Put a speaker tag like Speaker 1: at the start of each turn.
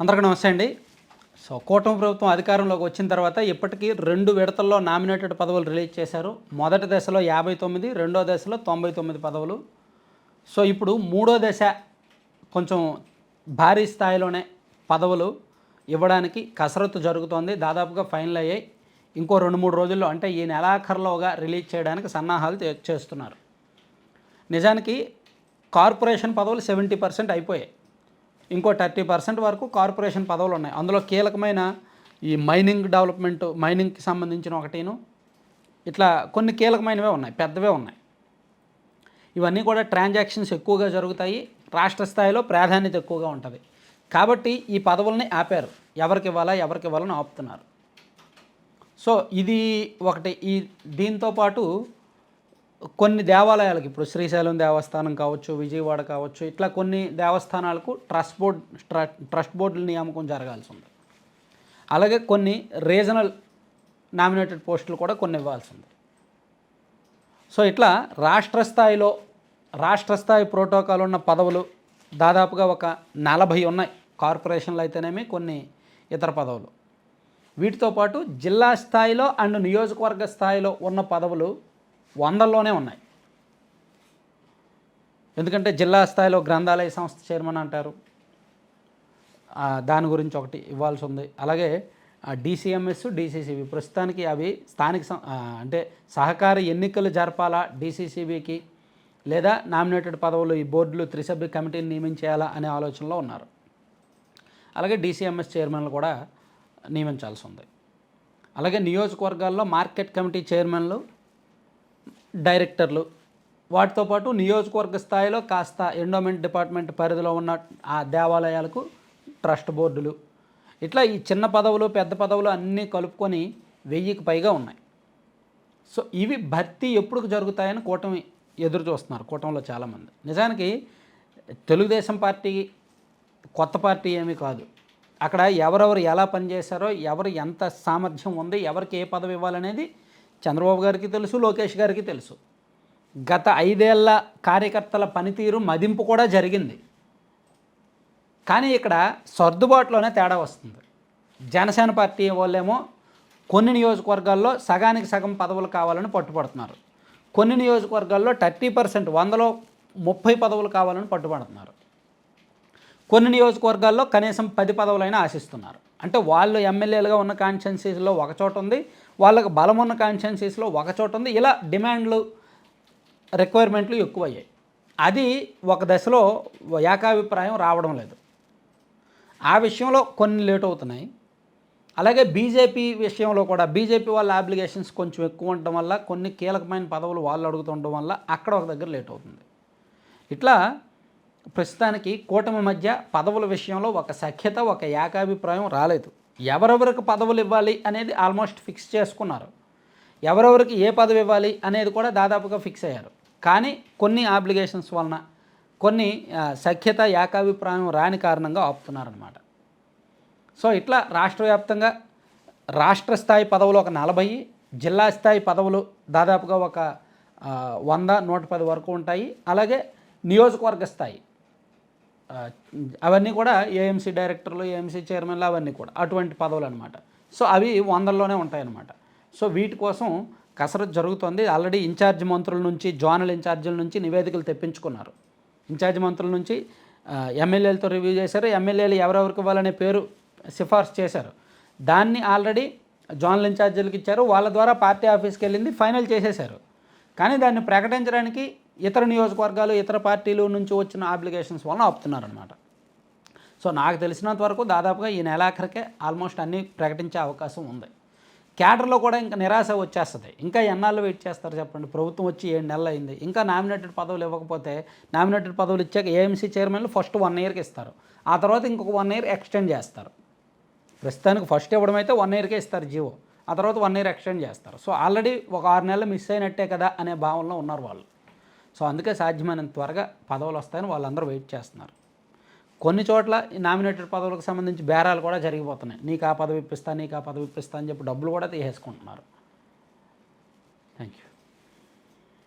Speaker 1: అందరికీ నమస్తే అండి. సో కూటమి ప్రభుత్వం అధికారంలోకి వచ్చిన తర్వాత ఇప్పటికీ రెండు విడతల్లో నామినేటెడ్ పదవులు రిలీజ్ చేశారు. మొదటి దశలో యాభై తొమ్మిది రెండో దశలో తొంభై తొమ్మిది పదవులు. సో ఇప్పుడు మూడో దశ కొంచెం భారీ స్థాయిలోనే పదవులు ఇవ్వడానికి కసరత్తు జరుగుతోంది. దాదాపుగా ఫైనల్ అయ్యాయి. ఇంకో రెండు మూడు రోజుల్లో అంటే ఈ నెలాఖరులోగా రిలీజ్ చేయడానికి సన్నాహాలు చేస్తున్నారు. నిజానికి కార్పొరేషన్ పదవులు సెవెంటీ పర్సెంట్ అయిపోయాయి. ఇంకో థర్టీ పర్సెంట్ వరకు కార్పొరేషన్ పదవులు ఉన్నాయి. అందులో కీలకమైన ఈ మైనింగ్ డెవలప్మెంట్ మైనింగ్కి సంబంధించిన ఒకటిను ఇట్లా కొన్ని కీలకమైనవే ఉన్నాయి పెద్దవే ఉన్నాయి. ఇవన్నీ కూడా ట్రాన్సాక్షన్స్ ఎక్కువగా జరుగుతాయి రాష్ట్ర స్థాయిలో ప్రాధాన్యత ఎక్కువగా ఉంటుంది. కాబట్టి ఈ పదవుల్ని ఆపారు. ఎవరికి ఇవ్వాలా ఎవరికి ఇవ్వాలని ఆపుతున్నారు. సో ఇది ఒకటి. ఈ దీంతో పాటు కొన్ని దేవాలయాలకు ఇప్పుడు శ్రీశైలం దేవస్థానం కావచ్చు విజయవాడ కావచ్చు ఇట్లా కొన్ని దేవస్థానాలకు ట్రస్ట్ బోర్డ్ ట్ర- ట్రస్ట్ బోర్డుల నియామకం జరగాల్సి ఉంది. అలాగే కొన్ని రీజనల్ నామినేటెడ్ పోస్టులు కూడా కొన్ని ఇవ్వాల్సి ఉంది. సో ఇట్లా రాష్ట్ర స్థాయిలో రాష్ట్ర స్థాయి ప్రోటోకాల్ ఉన్న పదవులు దాదాపుగా ఒక నలభై ఉన్నాయి. కార్పొరేషన్లు అయితేనేమి కొన్ని ఇతర పదవులు. వీటితో పాటు జిల్లా స్థాయిలో అండ్ నియోజకవర్గ స్థాయిలో ఉన్న పదవులు వందల్లోనే ఉన్నాయి. ఎందుకంటే జిల్లా స్థాయిలో గ్రంథాలయ సంస్థ చైర్మన్ అంటారు. దాని గురించి ఒకటి ఇవ్వాల్సి ఉంది. అలాగే డిసిఎంఎస్ డిసిసిబి. ప్రస్తుతానికి అవి స్థానిక అంటే సహకార ఎన్నికలు జరపాలా డిసిసిబికి? లేదా నామినేటెడ్ పదవులు ఈ బోర్డులు త్రిసభ్య కమిటీని నియమించేయాలా అనే ఆలోచనలో ఉన్నారు. అలాగే డిసిఎంఎస్ చైర్మన్లు కూడా నియమించాల్సి ఉంది. అలాగే నియోజకవర్గాల్లో మార్కెట్ కమిటీ చైర్మన్లు డైరెక్టర్లు. వాటితో పాటు నియోజకవర్గ స్థాయిలో కాస్త ఎండోమెంట్ డిపార్ట్మెంట్ పరిధిలో ఉన్న ఆ దేవాలయాలకు ట్రస్ట్ బోర్డులు. ఇట్లా ఈ చిన్న పదవులు పెద్ద పదవులు అన్నీ కలుపుకొని వెయ్యికి పైగా ఉన్నాయి. సో ఇవి భర్తీ ఎప్పుడు జరుగుతాయని కూటమి ఎదురు చూస్తున్నారు కూటమిలో చాలామంది. నిజానికి తెలుగుదేశం పార్టీ కొత్త పార్టీ ఏమీ కాదు. అక్కడ ఎవరెవరు ఎలా పనిచేశారో ఎవరు ఎంత సామర్థ్యం ఉంది ఎవరికి ఏ పదవి ఇవ్వాలనేది చంద్రబాబు గారికి తెలుసు లోకేష్ గారికి తెలుసు. గత ఐదేళ్ళ కార్యకర్తల పనితీరు మదింపు కూడా జరిగింది. కానీ ఇక్కడ సర్దుబాటులోనే తేడా వస్తుంది. జనసేన పార్టీ వాళ్ళేమో కొన్ని నియోజకవర్గాల్లో సగానికి సగం పదవులు కావాలని పట్టుపడుతున్నారు కొన్ని నియోజకవర్గాల్లో థర్టీ పర్సెంట్ వందలో ముప్పై పదవులు కావాలని పట్టుబడుతున్నారు. కొన్ని నియోజకవర్గాల్లో కనీసం పది పదవులైనా ఆశిస్తున్నారు. అంటే వాళ్ళు ఎమ్మెల్యేలుగా ఉన్న కాన్స్టిట్యున్సీస్లో ఒక చోట ఉంది వాళ్ళకు బలం ఉన్న కాన్స్టిట్యున్సీస్లో ఒక చోట ఉంది. ఇలా డిమాండ్లు రిక్వైర్మెంట్లు ఎక్కువయ్యాయి. అది ఒక దశలో ఏకాభిప్రాయం రావడం లేదు. ఆ విషయంలో కొన్ని లేట్ అవుతున్నాయి. అలాగే బీజేపీ విషయంలో కూడా బీజేపీ వాళ్ళ అప్లికేషన్స్ కొంచెం ఎక్కువ ఉండటం వల్ల కొన్ని కీలకమైన పదవులు వాళ్ళు అడుగుతుండడం వల్ల అక్కడ ఒక దగ్గర లేట్ అవుతుంది. ఇట్లా ప్రస్తుతానికి కూటమి మధ్య పదవుల విషయంలో ఒక సఖ్యత ఒక ఏకాభిప్రాయం రాలేదు. ఎవరెవరికి పదవులు ఇవ్వాలి అనేది ఆల్మోస్ట్ ఫిక్స్ చేసుకున్నారు. ఎవరెవరికి ఏ పదవి ఇవ్వాలి అనేది కూడా దాదాపుగా ఫిక్స్ అయ్యారు. కానీ కొన్ని ఆబ్లిగేషన్స్ వలన కొన్ని సఖ్యత ఏకాభిప్రాయం రాని కారణంగా ఆపుతున్నారనమాట సో ఇట్లా రాష్ట్ర వ్యాప్తంగా రాష్ట్ర స్థాయి పదవులు ఒక నలభై జిల్లా స్థాయి పదవులు దాదాపుగా ఒక వంద నూట పది వరకు ఉంటాయి. అలాగే నియోజకవర్గ స్థాయి అవన్నీ కూడా ఏఎంసీ డైరెక్టర్లు ఏఎంసీ చైర్మన్లు అవన్నీ కూడా అటువంటి పదవులు అనమాట సో అవి వందల్లోనే ఉంటాయన్నమాట. సో వీటి కోసం కసరత్తు జరుగుతుంది. ఆల్రెడీ ఇన్ఛార్జ్ మంత్రుల నుంచి జోనల్ ఇన్ఛార్జీల నుంచి నివేదికలు తెప్పించుకున్నారు. ఇన్ఛార్జ్ మంత్రుల నుంచి ఎమ్మెల్యేలతో రివ్యూ చేశారు. ఎమ్మెల్యేలు ఎవరెవరికి ఇవ్వాలనే పేరు సిఫార్సు చేశారు. దాన్ని ఆల్రెడీ జోనల్ ఇన్ఛార్జీలకు ఇచ్చారు. వాళ్ళ ద్వారా పార్టీ ఆఫీస్కి వెళ్ళింది ఫైనల్ చేసేశారు. కానీ దాన్ని ప్రకటించడానికి ఇతర నియోజకవర్గాలు ఇతర పార్టీలు నుంచి వచ్చిన అప్లికేషన్స్ వలన ఆపుతున్నారనమాట సో నాకు తెలిసినంత వరకు దాదాపుగా ఈ నెలాఖరికే ఆల్మోస్ట్ అన్నీ ప్రకటించే అవకాశం ఉంది. క్యాడర్లో కూడా ఇంకా నిరాశ వచ్చేస్తుంది. ఇంకా ఎన్నాళ్ళు వెయిట్ చేస్తారు చెప్పండి? ప్రభుత్వం వచ్చి ఏడు నెలలు అయింది. ఇంకా నామినేటెడ్ పదవులు ఇవ్వకపోతే నామినేటెడ్ పదవులు ఇచ్చాక ఏఎంసీ చైర్మన్లు ఫస్ట్ వన్ ఇయర్కి ఇస్తారు. ఆ తర్వాత ఇంకొక వన్ ఇయర్ ఎక్స్టెండ్ చేస్తారు. ప్రస్తుతానికి ఫస్ట్ ఇవ్వడం అయితే వన్ ఇయర్కే ఇస్తారు జీవో. ఆ తర్వాత వన్ ఇయర్ ఎక్స్టెండ్ చేస్తారు. సో ఆల్రెడీ ఒక ఆరు నెలలు మిస్ అయినట్టే కదా అనే భావనలో ఉన్నారు వాళ్ళు. సో అందుకే సాధ్యమైనంత త్వరగా పదవులు వస్తాయని వాళ్ళందరూ వెయిట్ చేస్తున్నారు. కొన్ని చోట్ల ఈ నామినేటెడ్ పదవులకు సంబంధించి బేరాలు కూడా జరిగిపోతున్నాయి. నీకు ఆ పదవి ఇప్పిస్తా నీకు ఆ పదవి ఇప్పిస్తా అని చెప్పి డబ్బులు కూడా తీసేసుకుంటున్నారు. Thank you